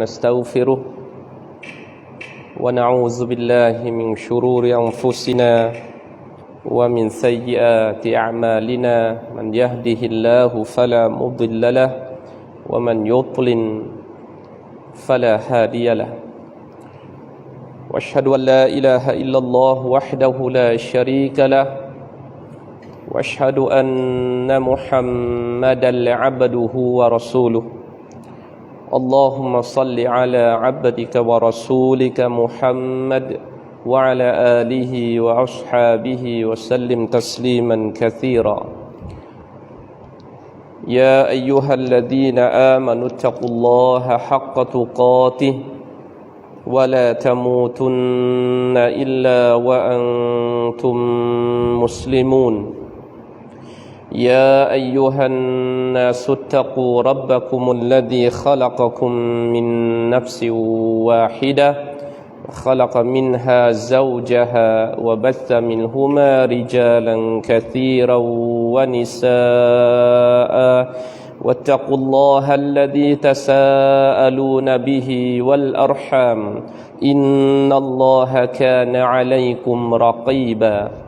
نستغفره ونعوذ بالله من شرور أنفسنا ومن سيئات أعمالنا. من يهده الله فلا مضل له ومن يضلل فلا هادي له. وأشهد أن لا إله إلا الله وحده لا شريك له وأشهد أن محمدا عبده ورسوله. اللهم صل على عبدك ورسولك محمد وعلى آله وأصحابه وسلم تسليما كثيرا. يا أيها الذين آمنوا اتقوا الله حق تقاته ولا تموتن إلا وأنتم مسلمون. يا أيها الناس اتقوا ربكم الذي خلقكم من نفس واحدة خلق منها زوجها وبث منهما رجالا كثيرا ونساء. واتقوا الله الذي تساءلون به والأرحام. إن الله كان عليكم رقيبا.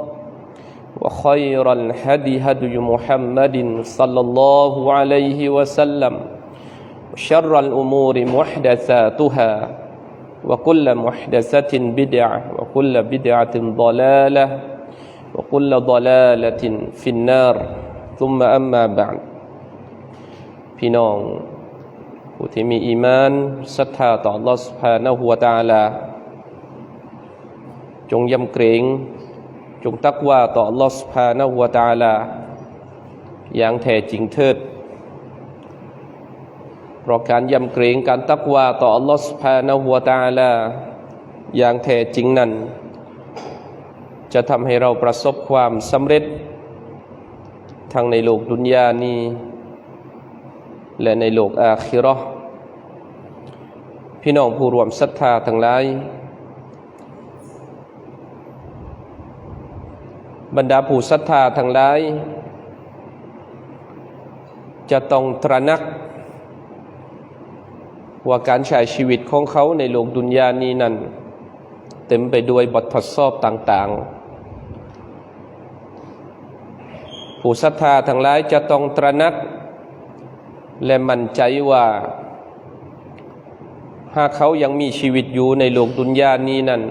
وخير الهدي هدي محمد صلى الله عليه وسلم وشر الامور محدثاتها وكل محدثه بدعه وكل بدعه ضلاله وكل ضلاله في النار ثم اما بعد พี่น้องผู้ที่มีอีมานศรัทธาต่อ Allah سبحانه และ تعالى จงยำเกรง จงตักว่าต่อลอสพานหัวตาลา อย่างแท้จริงเถิดเพราะการยำเกรงการตักว่าต่อลอสุภาณหัวตาลาอย่างแท้จริงนั้น จะทำให้เราประสบความสำเร็จ ทั้งในโลกดุนยานี้ และในโลกอาคิรอพี่น้องผู้รวมศรัทธาทั้งหลาย บรรดาผู้ศรัทธาทั้งหลาย จะต้องตระหนัก ว่าการใช้ชีวิตของเขาในโลกดุนยานี้นั้น เต็มไปด้วยบททดสอบต่าง ๆ ผู้ศรัทธาทั้งหลายจะต้องตระหนัก และมั่นใจว่า หากเขายังมีชีวิตอยู่ในโลกดุนยานี้นั้น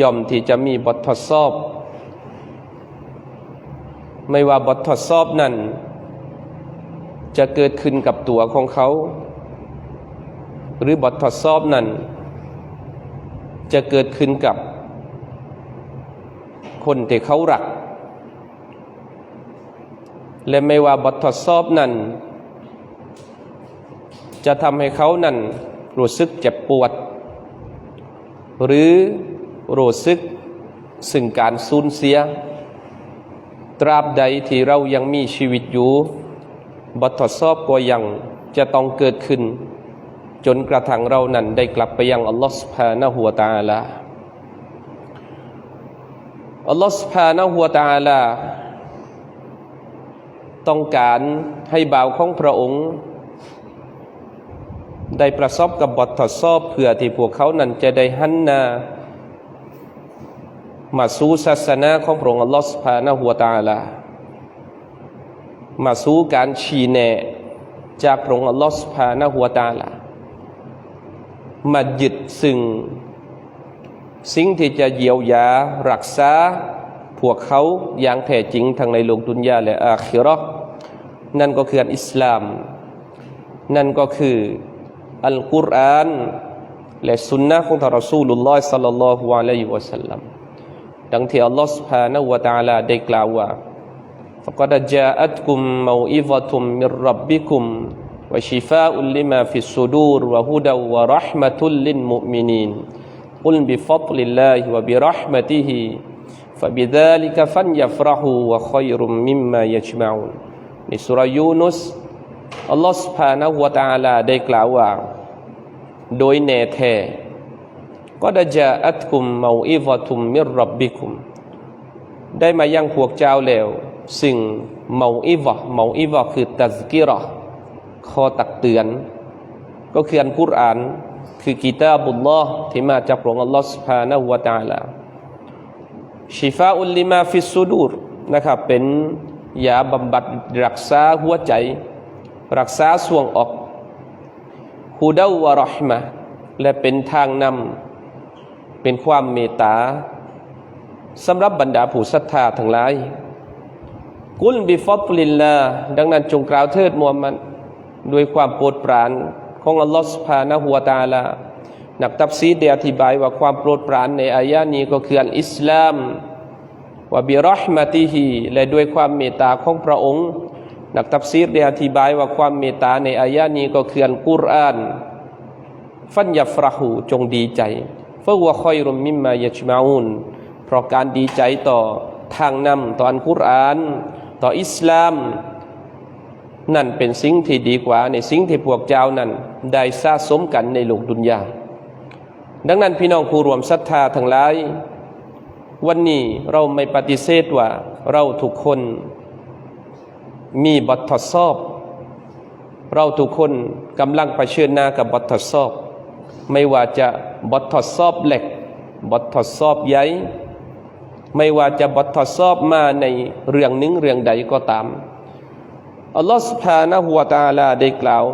ย่อมที่จะมีบททดสอบ ไม่ว่าบททดสอบนั้น จะเกิดขึ้นกับตัวของเขา หรือบททดสอบนั้น จะเกิดขึ้นกับ คนที่เขารัก และไม่ว่าบททดสอบนั้น จะทำให้เขานั้นรู้สึกเจ็บปวด หรือ รู้สึกซึ่งการสูญเสีย ตราบใดที่เรายังมีชีวิตอยู่บททดสอบก็ยังจะต้องเกิดขึ้น จนกระทั่งเรานั้นได้กลับไปยังอัลลอฮฺสุบฮานะฮูวตาลาอัลลอฮฺสุบฮานะฮูวตาลาต้องการให้บ่าวของพระองค์ ได้ประสบกับบททดสอบเพื่อที่พวกเขานั้นจะได้หันหน้า มาสู่ศาสนาของพระองค์อัลลอฮฺสุภาณหัวตาลามาสู่การชี้แนะจากพระองค์อัลลอฮฺสุภาณหัวตาลามายึดซึ่ง สิ่งที่จะเยียวยารักษาพวกเขาอย่างแท้จริงทั้งในโลกดุนยาและอาคิรอนั่นก็คืออิสลาม นั่นก็คืออัลกุรอานและสุนนะของทารอซูลุลลอฮ์สัลลัลลอฮุอะลัยฮิวะสัลลัม ดังที่อัลลอฮ์ سبحانه และ تعالى ได้กล่าวว่า فقد جاءتكم موعظة من ربكم وشفاء لما في الصدور وهدى ورحمة للمؤمنين กุลบิฟัตลิลลาฮิวะบิรห์มะติฮิ فبذلك فليفرحوا وخير مما يجمعون ในสุรยูนุสอัลลอฮฺ سبحانه และ تعالى ได้กล่าวว่า โดยแน่แท้ ก็ดจาอัตกุมเมาอีวอทุมมิรับบิคุม ได้มายังพวกเจ้าแล้ว สิ่งเมาอีวะเมาอีวะคือตัสกิรอคอตักเตือน ก็คืออันกุรอาน คือกีตาบุลลอฮ์ที่มาจากพระองอัลลอฮ์สุภาณวตาลาชิฟาอุลลิมาฟิสซูดูรนะครับเป็นยาบำบัดรักษาหัวใจ รักษาส่วงออกฮูดาวะรอห์มะและเป็นทางนำ เป็นความเมตตาสำหรับบรรดาผู้ศรัทธาทั้งหลาย กุลบิฟัตลิลลาดังนั้นจงกล่าวเทิดมูฮัมมัดด้วยความโปรดปรานของอัลลอฮฺสุภานะฮัวตาลานักตับซีดได้อธิบายว่าความโปรดปรานในอายะนี้ก็คืออันอิสลามว่าบิรอห์มะติฮีและด้วยความเมตตาของพระองค์ นักตับซีดได้อธิบายว่าความเมตตาในอายะนี้ก็คืออันกุรอาน ฟันยัฟรหูจงดีใจ เฟวะคอยรุมมิมมายชมาอุนเพราะการดีใจต่อทางนำต่ออันกุรอาน ต่ออิสลาม นั่นเป็นสิ่งที่ดีกว่าในสิ่งที่พวกเจ้านั้น ได้สะสมกันในโลกดุนยาดังนั้นพี่น้องผู้รวมศรัทธาทั้งหลาย วันนี้เราไม่ปฏิเสธว่าเราทุกคนมีบททดสอบ เราทุกคนกำลังเผชิญหน้ากับบททดสอบ ไม่ว่าจะบททดสอบเล็ก บททดสอบใหญ่ ไม่ว่าจะบททดสอบมาในเรื่องหนึ่งเรื่องใดก็ตาม อัลลอฮฺ سبحانه และ تعالى ได้กล่าว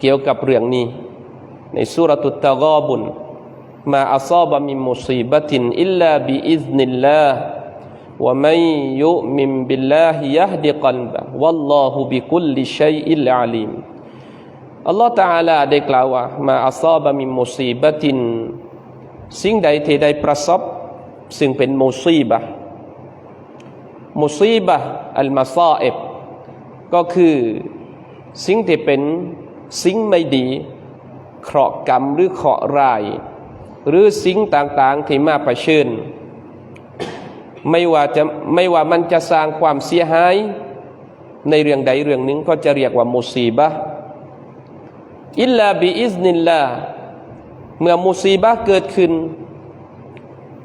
เกี่ยวกับเรื่องนี้ ในสุรตุตตะกอบุน ما أصاب من مصيبة إلا بإذن الله ومن يؤمن بالله يهد قلبه والله بكل شيء عليم อัลลอฮฺตาลาได้กล่าวว่ามาอัซบะมิมุซีบะติน สิ่งใดที่ได้ประสบซึ่งเป็นมุซีบะมุซีบะอัลมาซาเอบก็คือสิ่งที่เป็นสิ่งไม่ดีเคราะห์กรรมหรือเคราะห์ราย หรือสิ่งต่างๆที่มาประชิญไม่ว่าจะไม่ว่ามันจะสร้างความเสียหาย ในเรื่องใดเรื่องหนึ่งก็จะเรียกว่ามุซีบะ อิลลาบิอิซนิลลาเมื่อมุซีบะเกิดขึ้น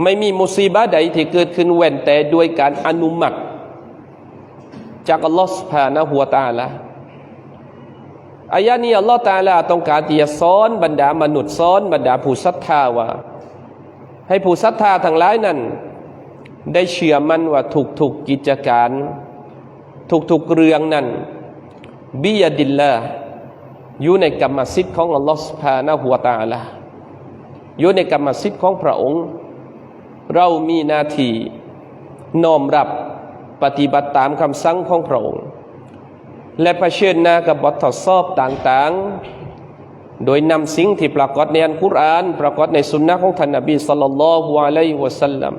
ไม่มีมุซีบะใดที่เกิดขึ้นเว้นแต่ด้วยการอนุมัติจากอัลลอฮฺสุบฮานะฮัวตาละอายะนี้อัลลอฮฺตาลาต้องการที่จะสอนบรรดามนุษย์สอนบรรดาผู้ศรัทธาว่า ให้ผู้ศรัทธาทั้งหลายนั้น ได้เชื่อมั่นว่าทุกๆกิจการทุกๆเรื่องนั้นบิยดิลลา อยู่ในกรรมสิทธิ์ของอัลลอฮฺสุบฮานะฮัวตาลาอยู่ในกรรมสิทธิ์ของพระองค์ เรามีหน้าที่น้อมรับปฏิบัติตามคำสั่งของพระองค์ และเผชิญหน้ากับบททดสอบต่างๆ โดยนำสิ่งที่ปรากฏในอัลกุรอาน ปรากฏในสุนนะของท่านนบีสัลลัลลอฮุอะลัยฮิวะสัลลัม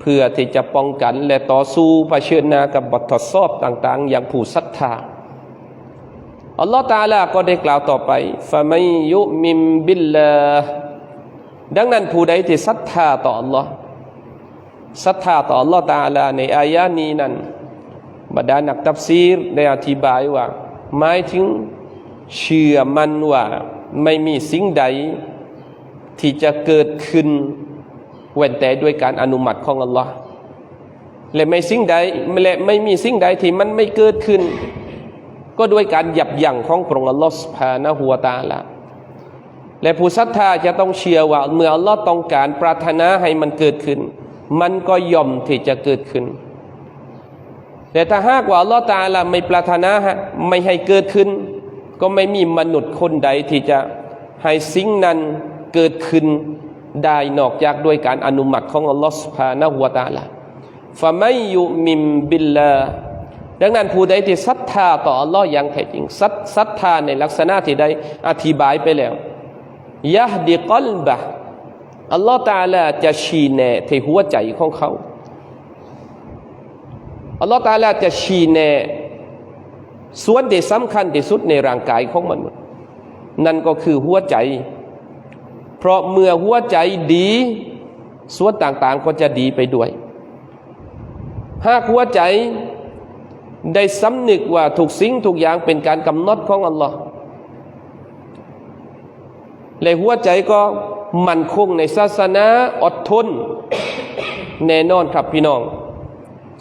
เพื่อที่จะป้องกันและต่อสู้เผชิญหน้ากับบททดสอบต่าง ๆ อย่างผู้ศรัทธา อัลลอฮฺตาลาก็ได้กล่าวต่อไปฟะมัยยุมิมบิลลาดังนั้นผู้ใดที่ศรัทธาต่ออัลลอฮ์ศรัทธาต่ออัลลอฮ์ตาลาในอายะนี้นั้นบรรดานักตัฟซีรได้อธิบายว่าหมายถึงเชื่อมันว่าไม่มีสิ่งใด ที่จะเกิดขึ้นเว้นแต่ด้วยการอนุมัติของอัลลอฮ์และไม่สิ่งใดและไม่มีสิ่งใดที่มันไม่เกิดขึ้น ก็ด้วยการหยับยั้งของพระองค์อัลลอฮ์สุภานะหัวตาละและผู้ศรัทธาจะต้องเชื่อว่าเมื่ออัลลอฮ์ต้องการปรารถนาให้มันเกิดขึ้น มันก็ย่อมที่จะเกิดขึ้น แต่ถ้าหากว่าอัลลอฮ์ตาลาไม่ปรารถนาไม่ให้เกิดขึ้น ก็ไม่มีมนุษย์คนใดที่จะให้สิ่งนั้นเกิดขึ้นได้นอกจากด้วยการอนุมัติของอัลลอฮ์สุภานหัวตาลาฟะไม่ยุมิมบิลลา ดังนั้นผู้ใดที่ศรัทธาต่ออัลลอฮ์อย่างแท้จริงศรัทธาในลักษณะที่ได้อธิบายไปแล้วยะดิกลบะอัลลอฮ์ตาลาจะชี้แนะที่หัวใจของเขาอัลลอฮ์ตาลาจะชี้แนะส่วนที่สำคัญที่สุดในร่างกายของมนุษย์นั่นก็คือหัวใจ เพราะเมื่อหัวใจดี ส่วนต่างๆก็จะดีไปด้วย หากหัวใจ ได้สำนึกว่าทุกสิ่งทุกอย่างเป็นการกำหนดของอัลลอฮ์และหัวใจก็มั่นคงในศาสนาอดทน แน่นอนครับพี่น้อง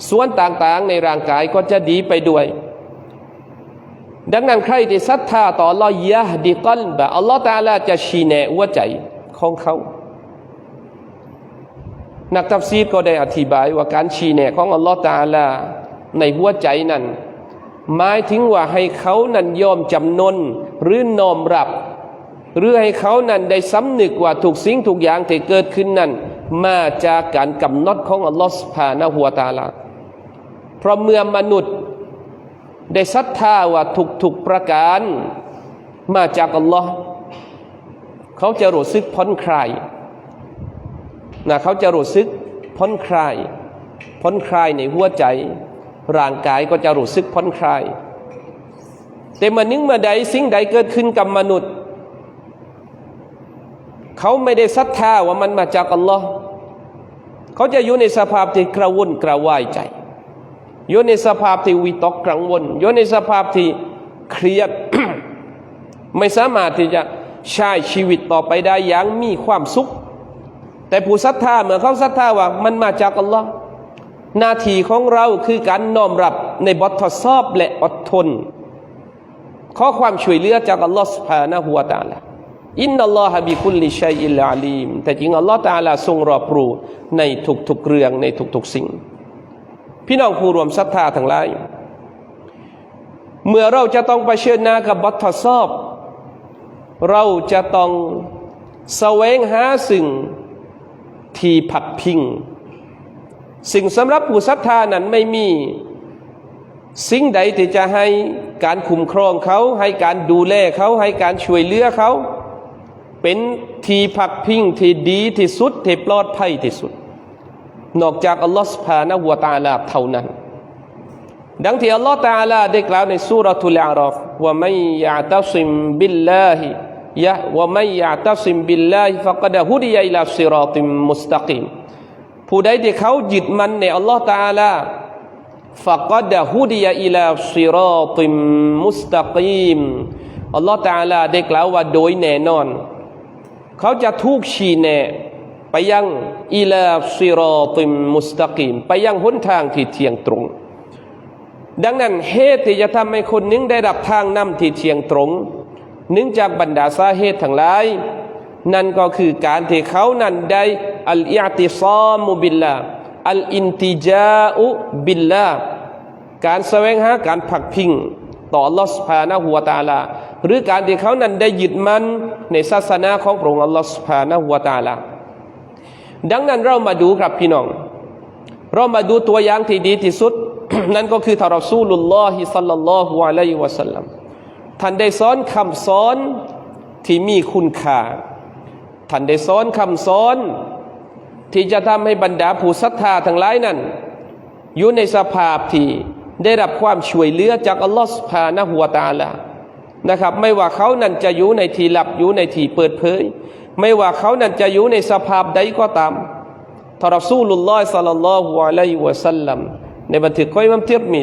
ส่วนต่างๆในร่างกายก็จะดีไปด้วย ดังนั้นใครที่ศรัทธาต่ออัลลอฮ์ยะดีกัลบะอัลลอฮ์ตาลาจะชี้แนะหัวใจของเขา นักตัฟซีรก็ได้อธิบายว่าการชี้แนะของอัลลอฮ์ตาลา ในหัวใจนั้นหมายถึงว่าให้เขานั้นยอมจำนนหรือนอมรับ หรือให้เขานั้นได้สำนึกว่าทุกสิ่งทุกอย่างที่เกิดขึ้นนั้น มาจากการกำหนดของอัลลอฮ์สุภาณหัวตาลา เพราะเมื่อมนุษย์ได้ศรัทธาว่าทุกๆประการ มาจากอัลลอฮ์เขาจะรู้สึกผ่อนคลายนะเขาจะรู้สึกผ่อนคลายผ่อนคลายในหัวใจ ร่างกายก็จะรู้สึกผ่อนคลาย แต่เมื่อนึงเมื่อใดสิ่งใดเกิดขึ้นกับมนุษย์ เขาไม่ได้ศรัทธาว่ามันมาจากอัลลอฮ์เขาจะอยู่ในสภาพที่กระวนกระวายใจ อยู่ในสภาพที่วิตกกังวล อยู่ในสภาพที่เครียด ไม่สามารถที่จะใช้ชีวิตต่อไปได้อย่างมีความสุข แต่ผู้ศรัทธาเมื่อเขาศรัทธาว่ามันมาจากอัลลอฮ์ หน้าที่ของเราคือการน้อมรับในบททดสอบและอดทน ขอความช่วยเหลือจากอัลลอฮฺสุภาณหัวตาลาอินนัลลอฮะบิคุลลิชัยอิลอาลีมแต่จริงอัลลอฮฺตาลาทรงรอบรู้ในทุกๆเรื่องในทุกๆสิ่ง พี่น้องผู้รวมศรัทธาทั้งหลาย เมื่อเราจะต้องไปเชิญหน้ากับบททดสอบ เราจะต้องแสวงหาสิ่งที่ผักพิง สิ่งสำหรับผู้ศรัทธานั้นไม่มี สิ่งใดที่จะให้การคุ้มครองเขา ให้การดูแลเขาให้การช่วยเหลือเขา เป็นที่พักพิงที่ดีที่สุดที่ปลอดภัยที่สุด นอกจากอัลลอฮฺสุภาณหัวตาลาเท่านั้น ดังที่อัลลอฮฺตาลาได้กล่าวในสุรทุลอาราฟว่าไม่ยาตัสิมบิลลาฮิยะว่าไม่ยาตัสิมบิลลาฮิฟะกดะฮุดียะอิลาสิรอติมมุสตะกิม ผู้ใดที่เขายึดมันในอัลลอฮฺตาลาฟะกดะฮุดียะอิลาสิรอติมมุสตะกิมอัลลอฮฺตาลาได้กล่าวว่าโดยแน่นอน เขาจะถูกชี้แนะไปยังอิลาซิรอติมมุสตะกีมไปยังหนทางที่เที่ยงตรง ดังนั้นเหตุที่จะทำให้คนนึงได้รับทางนำที่เที่ยงตรงเนื่องจากบรรดาสาเหตุทั้งหลาย นั่นก็คือการที่เขานั้นได้ อัลอิติซามุบิลลาอัลอินติจาอุบิลลาการแสวงหาการผักพิงต่ออัลลอฮฺสุภาณหัวตาลา หรือการที่เขานั้นได้ยึดมันในศาสนาของพระองค์อัลลอฮฺสุภาณหัวตาลา ดังนั้นเรามาดูครับพี่น้อง เรามาดูตัวอย่างที่ดีที่สุด นั่นก็คือทารสูลุลลอฮิสัลลัลลอฮุอะลัยฮิวะสัลลัมท่านได้สอนคำสอนที่มีคุณค่าท่านได้สอนคำสอน ที่จะทำให้บรรดาผู้ศรัทธาทั้งหลายนั้น อยู่ในสภาพที่ได้รับความช่วยเหลือจากอัลลอฮฺสุภาณหัวตาลานะครับ ไม่ว่าเขานั้นจะอยู่ในที่ลับอยู่ในที่เปิดเผย ไม่ว่าเขานั้นจะอยู่ในสภาพใดก็ตามทารซูลุลลอฮ์สัลลัลลอฮุอะลัยฮิวะสัลลัมในบันทึกของอิมัมทิรมี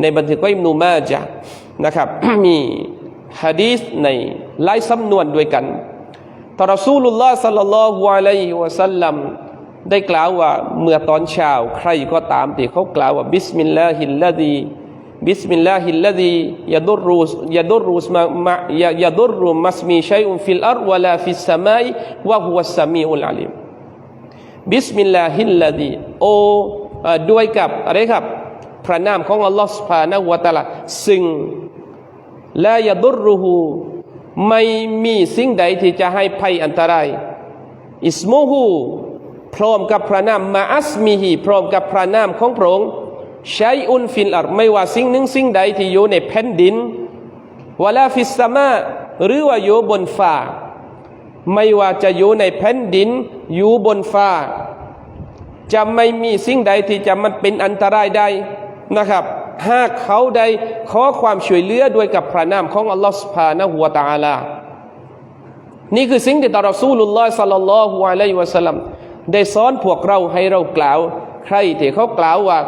ในบันทึกของอิมนุมาจานะครับ มีฮะดีษในหลายสำนวนด้วยกันทารซูลุลลอฮ์สัลลัลลอฮุอะลัยฮิวะสัลลัม ได้กล่าวว่าเมื่อตอนเช้าใครก็ตามที่เขากล่าวว่าบิสมิลลาฮิลลาดีบิสมิลลาฮิลลาดียาดุรุยาดุรุสมามายาดุรุมัสมีชัยอุนฟิลอัรวะลาฟิสสมัยวะฮุวัสสมีอุลอาลิมบิสมิลลาฮิลลาดีโอด้วยกับอะไรครับพระนามของอัลลอฮฺสุบฮานะวะตะลาซึ่งลายาดุรุหูไม่มีสิ่งใดที่จะให้ภัยอันตรายอิสมูฮู พร้อมกับพระนามมาอัสมีฮีพร้อมกับพระนามของพระองค์ใช้อุนฟิลอัรไม่ว่าสิ่งหนึ่งสิ่งใดที่อยู่ในแผ่นดินวลาฟิสมาหรือว่าอยู่บนฟ้า ไม่ว่าจะอยู่ในแผ่นดินอยู่บนฟ้า จะไม่มีสิ่งใดที่จะมันเป็นอันตรายใดนะครับหากเขาใดขอความช่วยเหลือด้วยกับพระนามของอัลลอฮฺสุภาณหัวตาลา นี่คือสิ่งที่ตารอซูลุลลอฮ์สัลลัลลอฮุอะลัยฮิวะสัลลัม ได้สอนพวกเราให้เรากล่าว ใครที่เขากล่าวว่า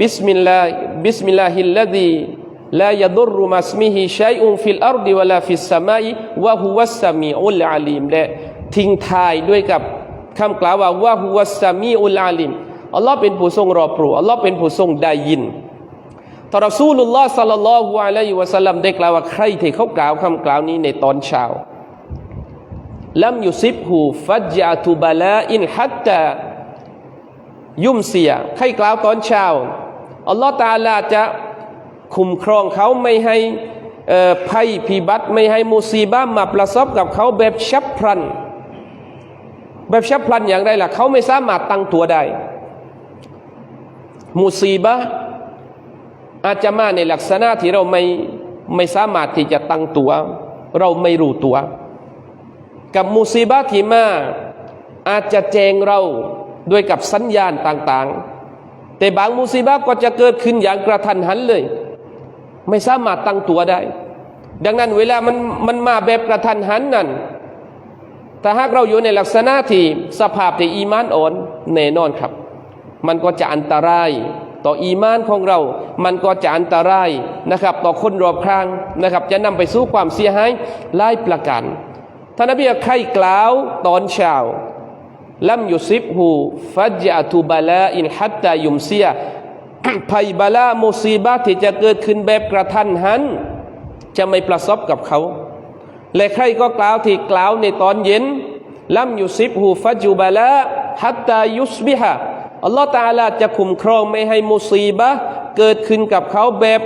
บิสมิลลาห์บิสมิลลาฮิลลดีลายดุรุมัสมิฮิชัยอุนฟิลอาร์ดิวลาฟิสสมาอิวะฮุวัสสมีอุลอาลีมและทิ้งทายด้วยกับคำกล่าวว่าวะฮุวัสสมีอุลอาลีมอัลลอฮ์เป็นผู้ทรงรอบรู้อัลลอฮ์เป็นผู้ทรงได้ยินทารอซูลุลลอฮ์สัลลัลลอฮุอะลัยฮิวะสัลลัมได้กล่าวว่าใครที่เขากล่าวคำกล่าวนี้ในตอนเช้า ลัมยุซิบหูฟัจญะตุบะลาอินฮัตตายุมเสียใครกล่าวตอนเช้าอัลลอฮ์ตาลาจะคุ้มครองเขาไม่ให้เอ่อภัยพิบัติไม่ให้มุซีบะห์มาประสบกับเขาแบบฉับพลัน แบบฉับพลันอย่างไรล่ะเขาไม่สามารถตั้งตัวได้มุซีบะห์อาจจะมาในลักษณะที่เราไม่ไม่สามารถที่จะตั้งตัว เราไม่รู้ตัว กับมุซีบะที่มาอาจจะแจงเราด้วยกับสัญญาณต่างๆ แต่บางมุซีบะห์ก็จะเกิดขึ้นอย่างกระทันหันเลย ไม่สามารถตั้งตัวได้ ดังนั้นเวลามันมันมาแบบกระทันหันนั่นถ้าหากเราอยู่ในลักษณะที่สภาพที่อีมานอ่อนแน่นอนครับ มันก็จะอันตรายต่ออีมานของเรา มันก็จะอันตรายนะครับ ต่อคนรอบข้างนะครับ จะนำไปสู่ความเสียหายหลายประการ ท่านนบีใครกล่าวตอนเช้าลัมยุซิบหูฟัจญะตุบะลาอินฮัตตายุมเซียภัยบาลามุซีบะที่จะเกิดขึ้นแบบกระทันหัน จะไม่ประสบกับเขา และใครก็กล่าวที่กล่าวในตอนเย็นลัมยุซิบหูฟัจูบาลาฮัตตายุสบิฮะอัลลอฮฺตาลาจะคุ้มครองไม่ให้มุซีบะเกิดขึ้นกับเขาแบบ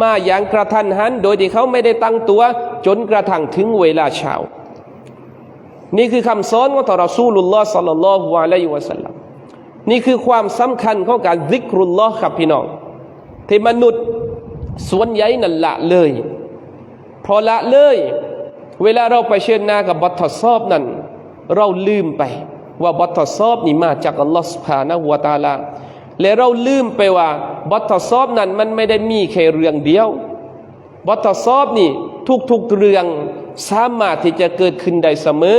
มาอย่างกระทันหัน โดยที่เขาไม่ได้ตั้งตัว จนกระทั่งถึงเวลาเช้า นี่คือคำสอนของท่านรอซูลุลลอฮ์สัลลัลลอฮุอะลัยฮิวะสัลลัมนี่คือความสำคัญของการซิกรุลลอฮ์ครับพี่น้องที่มนุษย์ส่วนใหญ่นั่นละเลยพอละเลย เวลาเราไปเชิญหน้ากับบททดสอบนั้น เราลืมไป ว่าบททดสอบนี่มาจากอัลลอฮฺสุบฮานะฮูวตาลาและเราลืมไปว่าบททดสอบนั้นมันไม่ได้มีแค่เรื่องเดียวบททดสอบนี่ทุกๆเรื่องสามารถที่จะเกิดขึ้นได้เสมอ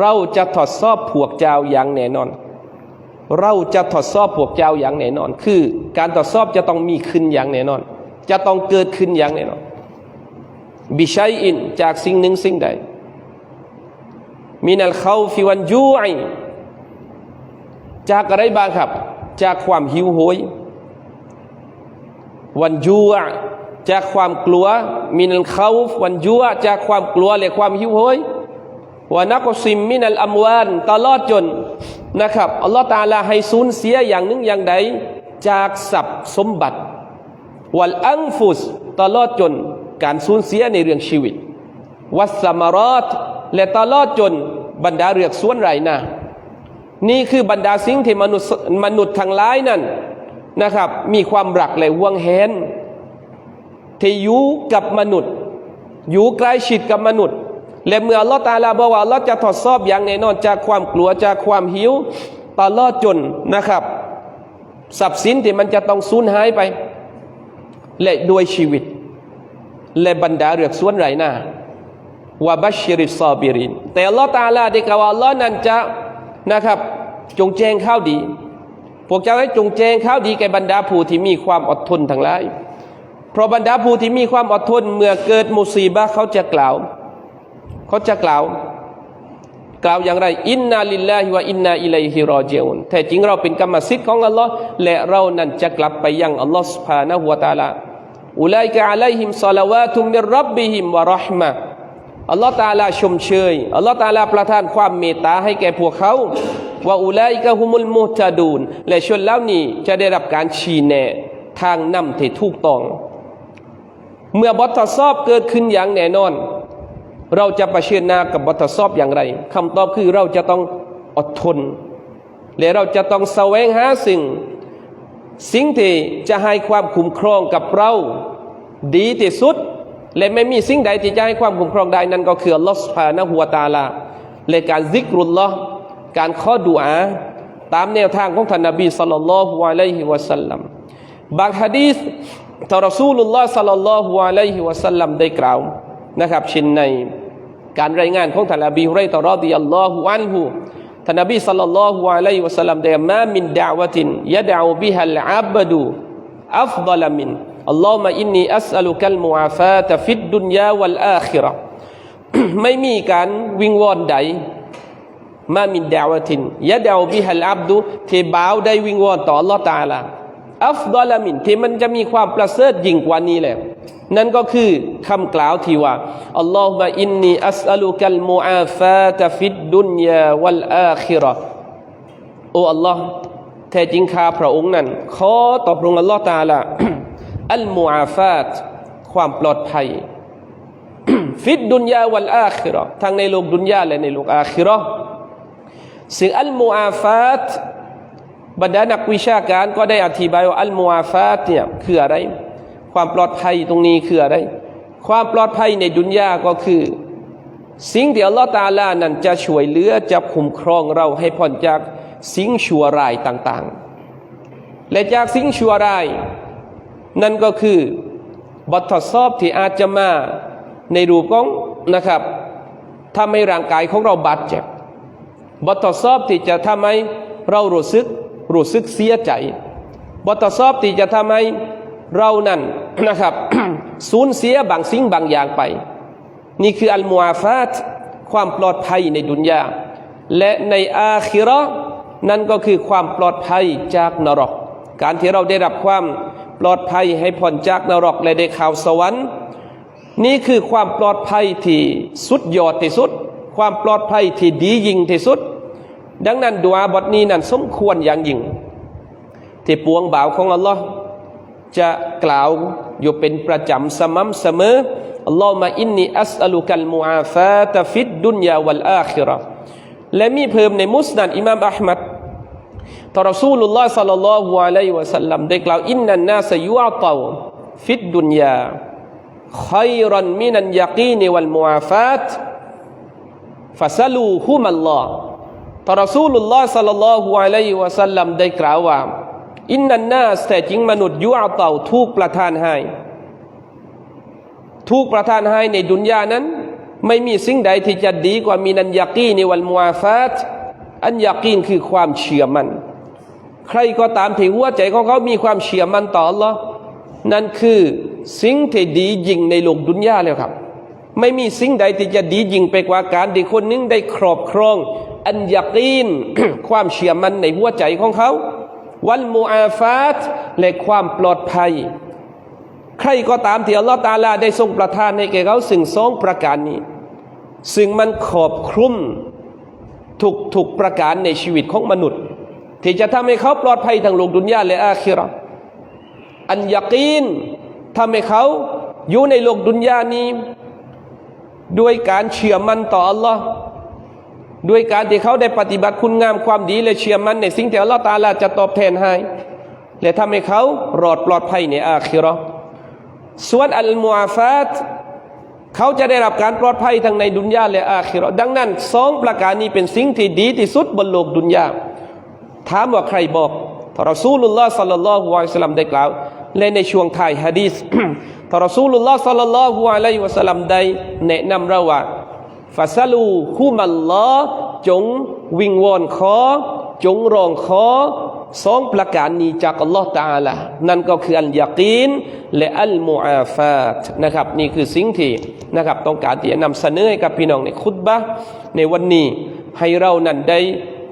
เราจะทดสอบพวกเจ้าอย่างแน่นอน เราจะทดสอบพวกเจ้าอย่างแน่นอน คือ การทดสอบจะต้องมีขึ้นอย่างแน่นอน จะต้องเกิดขึ้นอย่างแน่นอน บิชัยอินจากสิ่งหนึ่งสิ่งใด มินัลเขาฟิวันจูไอจากอะไรบ้างครับ จากความหิวโหย วันจูอจากความกลัว มินัลเขาวันจูอจากความกลัวและความหิวโหย วานักซิมมินัลอัมวานตลอดจนนะครับอัลลอฮฺตาลาให้สูญเสียอย่างหนึ่งอย่างใดจากทรัพย์สมบัติวัลอังฟุสตลอดจนการสูญเสียในเรื่องชีวิต วัสมารอตและตลอดจนบรรดาเรือกส่วนไรนะนี่คือบรรดาสิ่งที่มนุษย์มนุษย์ทั้งหลายนั้นนะครับ มีความรักและห่วงแหนที่อยู่กับมนุษย์ อยู่ใกล้ชิดกับมนุษย์ และเมื่ออัลลอฮฺตาลาบอกว่าอัลลอฮ์จะทดสอบอย่างแน่นอนจากความกลัวจากความหิวตลอดจนนะครับทรัพย์สินที่มันจะต้องสูญหายไป และด้วยชีวิต และบรรดาเรือกส่วนไรหน้าวาบัชริซอบิริน แต่อัลลอฮ์ตาลาได้กล่าวว่าอัลลอฮ์นั้นจะนะครับ จงแจ้งข้าวดี พวกเจ้าให้จงแจ้งข้าวดีแก่บรรดาผู้ที่มีความอดทนทั้งหลายเพราะบรรดาผู้ที่มีความอดทนเมื่อเกิดมุซีบะเขาจะกล่าว เขาจะกล่าว กล่าวอย่างไร อินนาลิลลาฮิวะอินนาอิลัยฮิรอเจอุนแท้จริงเราเป็นกรรมสิทธิ์ของอัลลอฮ์และเรานั้นจะกลับไปยังอัลลอฮ์สุภานะฮุวตาลาอุลัยกะอะลัยฮิมซาลาวาตุมมิรับบิฮิมวะราะห์มะอัลลอฮ์ตาลาชมเชยอัลลอฮ์ตาลาประทานความเมตตาให้แก่พวกเขาว่าอุลัยกะฮุมุลมุตะดูนและชนแล้วนี้จะได้รับการชี้แนะทางนำที่ถูกต้อง เมื่อบททดสอบเกิดขึ้นอย่างแน่นอน เราจะประชิญหน้ากับบททดสอบอย่างไรคำตอบคือเราจะต้องอดทน และเราจะต้องแสวงหาสิ่ง สิ่งที่จะให้ความคุ้มครองกับเราดีที่สุด และไม่มีสิ่งใดที่จะให้ความคุ้มครองได้นั่นก็คืออัลอสุภานะหัวตาลาและการซิกรุลลอการขอดุอาตามแนวทางของท่านนบีสัลลัลลอฮุอะลัยฮิวะสัลลัมบางฮะดีษทารอซูลุลลอฮ์สัลลัลลอฮุอะลัยฮิวะสัลลัมได้กล่าวนะครับเช่นใน การรายงานของท่านอบีฮุไรตะรอดิยัลลอฮุอันฮุท่านนบีสัลลัลลอฮุอะลัยฮิวะสัลลัมได้มามินดะวะตินยะดะอูบิฮัลอับดุอัฟฎลมินอัลลอฮุมะอินนีอัสอัลุกัลมุอาฟาตฟิดดุนยาวัลอาคิราะไม่มีการวิงวอนใดมามินดาวะตินยะดาวบิฮัลอับดุที่บ่าวได้วิงวอนต่อ Allah ตาลา อัฟดอลามินที่มันจะมีความประเสริฐยิ่งกว่านี้แหละนั่นก็คือคำกล่าวที่ว่าอัลลอฮฺมะอินนีอัสอัลุกัลมุอาฟาตฟิดดุนยาวัลอาคิราะห์โอ้ Allah แท้จริงข้าพระองค์นั้น ขอตอบระองค์ Allah ตาลาอัลมุอาฟาตความปลอดภัย ฟิดดุนยาวัลอาคิราะห์ทั้งในโลกดุนยาและในโลกอาคิราะห์ซึ่งอัลมูอาฟาต บรรดานักวิชาการก็ได้อธิบายว่าอัลมูอาฟาตเนี่ยคืออะไร ความปลอดภัยตรงนี้คืออะไร ความปลอดภัยในดุนยาก็คือ สิ่งที่อัลลอฮฺตาลานั้นจะช่วยเหลือจะคุ้มครองเราให้พ้นจากสิ่งชั่วร้ายต่างๆ และจากสิ่งชั่วร้าย นั่นก็คือบททดสอบที่อาจจะมาในรูปของนะครับทำให้ร่างกายของเราบาดเจ็บบททดสอบที่จะทำให้เรารู้สึก รู้สึกเสียใจบททดสอบที่จะทำให้เรานั้นนะครับสูญเสียบางสิ่งบางอย่างไป นี่คืออัลมูอาฟาตความปลอดภัยในดุนยาและในอาคิราะห์นั่นก็คือความปลอดภัยจากนรก การที่เราได้รับความปลอดภัยให้พ้นจากนรกและได้ข่าวสวรรค์ นี่คือความปลอดภัยที่สุดยอดที่สุด ความปลอดภัยที่ดียิ่งที่สุด ดังนั้นดุอบทนี้นั้นสมควรอย่างยิ่ง ที่ปวงบ่าวของอัลลอฮ์จะกล่าวอยู่เป็นประจำสม่ำเสมออัลลอฮ์มาอินนีอัสอลุกัลมูอาฟาตฟิดดุนยาวัลอาคิระและมีเพิ่มในมุสนัดอิมามอัลฮมัดทรสูลุลลอฮ์สัลลัลลอฮุอะลัยฮิวะสัลลัมได้กล่าวอินนันนาสยุอาตาวฟิดดุนยาขยรันมินันยากีนวัลมูอาฟาตฟาซาลูฮุมัลลอฮ์ พระสัลลัลลอฮุอะลัยฮิวะสัลลัมได้กล่าวว่า อินนันนาสแต่จริงมนุษย์ยุอาเต่าถูกประทานให้ถูกประทานให้ในดุนยานั้น ไม่มีสิ่งใดที่จะดีกว่ามีนันยากีในวัลมุอาฟาตอันยากีนคือความเชื่อมัน่นใครก็ตามที่หัวใจของเขามีความเชื่อมั่นต่อ Allah นั่นคือสิ่งที่ดียิ่งในโลกดุนยาแล้วครับ ไม่มีสิ่งใดที่จะดียิ่งไปกว่าการที่คนหนึงได้ครอบครอง อันยักีนความเชื่อมั่นในหัวใจของเขา วันมูอาฟาตและความปลอดภัย ใครก็ตามที่อัลลอฮฺตาลาได้ทรงประทานให้แก่เขาสิ่งสองประการนี้ ซึ่งมันขอบคลุมทุกทุกประการในชีวิตของมนุษย์ ที่จะทำให้เขาปลอดภัยทางโลกดุนยาและอาคิราอันยากีนทำให้เขาอยู่ในโลกดุนยานี้ ด้วยการเชื่อมั่นต่ออัลลอฮ์ ด้วยการที่เขาได้ปฏิบัติคุณงามความดีและเชื่อมั่นในสิ่งที่อัลลอฮ์ตาลาจะตอบแทนให้ และทำให้เขารอดปลอดภัยในอาคิราะห์ส่วนอัลมูอาฟาตเขาจะได้รับการปลอดภัยทั้งในดุนยาและอาคิราะห์ดังนั้นสองประการนี้เป็นสิ่งที่ดีที่สุดบนโลกดุนยาถามว่าใครบอกทารอซูลุลลอฮ์สัลลัลลอฮุอะลัยฮิวะสัลลัมได้กล่าว และในช่วงท้ายฮะดีษทารอซูลุลลอฮ์สัลลัลลอฮุอะลัยฮิวะสัลลัมได้แนะนำเราว่า ฟาซาลูฮุมัลลอจงวิงวอนขอ จงร้องขอสองประการนี้จากอัลลอฮ์ตาลานั่นก็คืออัลยากีนและอัลมูอาฟาตนะครับนี่คือสิ่งที่นะครับต้องการที่จะนำเสนอให้กับพี่น้องในคุตบะในวันนี้ให้เรานั้นได้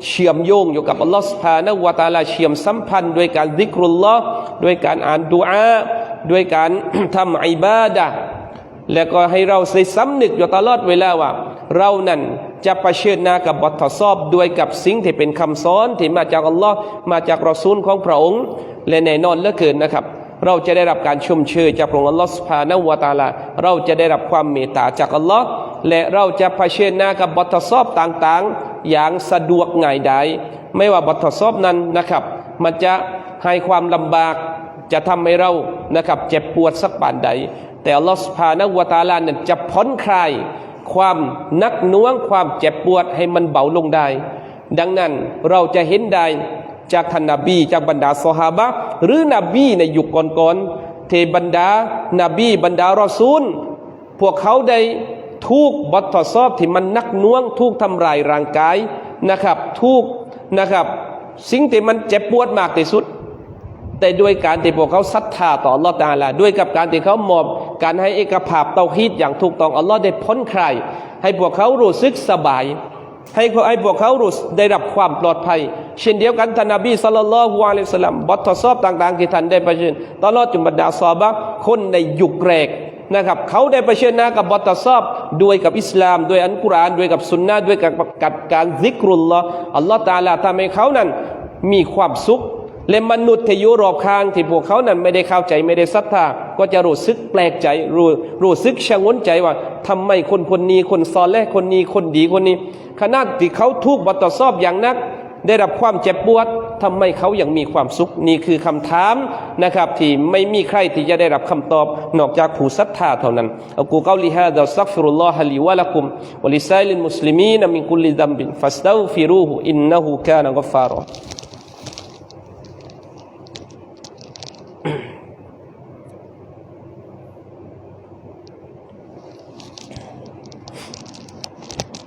เชื่อมโยงอยู่กับอัลลอฮฺสุภาณวตาลาเชื่อมสัมพันธ์ด้วยการดิกรุลลอฮ์ด้วยการอ่านดุอาด้วยการทำอิบาดะและก็ให้เราใส่สำนึกอยู่ตลอดเวลาว่า เรานั้นจะประชิญหน้ากับบททดสอบด้วยกับสิ่งที่เป็นคำสอนที่มาจากอัลลอฮ์มาจากรอซูลของพระองค์ และแน่นอนเหลือเกินนะครับ เราจะได้รับการชมเชยจากพระองค์อัลลอฮฺสุภาณวตาลาเราจะได้รับความเมตตาจากอัลลอฮ์และเราจะเผชิญหน้ากับบททดสอบต่างๆ อย่างสะดวกง่ายดายไม่ว่าบททดสอบนั้นนะครับ มันจะให้ความลำบากจะทำให้เรานะครับเจ็บปวดสักปานใด แต่อัลลอฮฺสุภาณวตาลานั้นจะพ้นคลาย ความนักหน่วงความเจ็บปวดให้มันเบาลงได้ ดังนั้นเราจะเห็นได้จากท่านนบีจากบรรดาสหาบะห์หรือนบีในยุคก่อนๆเทบรรดานบีบรรดารอซูล พวกเขาได้ถูกบททดสอบที่มันนักหน่วงถูกทำลายร่างกายนะครับถูกนะครับ สิ่งที่มันเจ็บปวดมากที่สุด แต่ด้วยการที่พวกเขาศรัทธาต่ออัลลอฮ์ตาลาด้วยกับการที่เขามอบการให้เอกภาพเตาฮีดอย่างถูกต้องอัลลอฮ์ได้พ้นคลายให้พวกเขารู้สึกสบาย ให้พวกให้พวกเขารู้ได้รับความปลอดภัย เช่นเดียวกันท่านนบีสัลลัลลอฮุอะลัยฮิวะสัลลัมบททดสอบต่างๆที่ท่านได้เผชิญตลอดจนบรรดาซอบะคนในยุคแรกนะครับเขาได้เผชิญหน้ากับบททดสอบด้วยกับอิสลามด้วยอันกุรอานด้วยกับสุนนะด้วยกับกับการซิกรุลลออัลลอฮ์ตาลาทำให้เขานั้นมีความสุข และมนุษย์ที่อยู่รอบข้างที่พวกเขานั้นไม่ได้เข้าใจไม่ได้ศรัทธาก็จะรู้สึกแปลกใจ รู้รู้สึกชะงนใจว่าทำไมคนคนนี้คนซอลและคนนี้คนดีคนนี้ ขนาดที่เขาทุกข์บททดสอบอย่างนัก ได้รับความเจ็บปวดทำไมเขายังมีความสุขนี่คือคำถามนะครับ ที่ไม่มีใครที่จะได้รับคำตอบ นอกจากผู้ศรัทธาเท่านั้นอักูกาลิฮะดะซักฟิรุลลอฮะลิวะลักุมวะลิซาลิลมุสลิมีนมินกุลิดัมบินฟัสตัฟิรูฮุอินนะฮูกานะกัฟฟารอ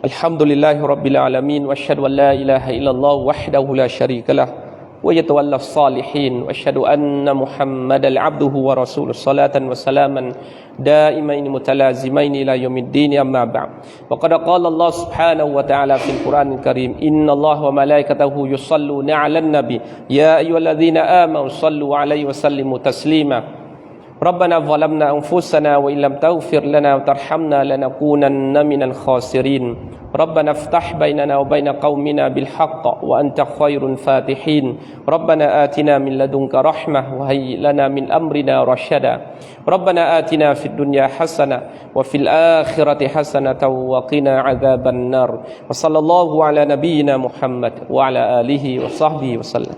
الحمد لله رب العالمين واشهد ان لا اله الا الله وحده لا شريك له ويتولى الصالحين واشهد ان محمدا عبده ورسوله صلاه وسلاما دائمين متلازمين الى يوم الدين اما بعد وقد قال الله سبحانه وتعالى في القران الكريم ان الله وملائكته يصلون على النبي يا ايها الذين امنوا صلوا عليه وسلموا تسليما ربنا ظلمنا أنفسنا وإن لم تغفر لنا وترحمنا لنكونن من الخاسرين. ربنا افتح بيننا وبين قومنا بالحق وأنت خير الفاتحين. ربنا آتنا من لدنك رحمة وهيئ لنا من أمرنا رشدا. ربنا آتنا في الدنيا حسنة وفي الآخرة حسنة وقنا عذاب النار. وصلى الله على نبينا محمد وعلى آله وصحبه وسلم.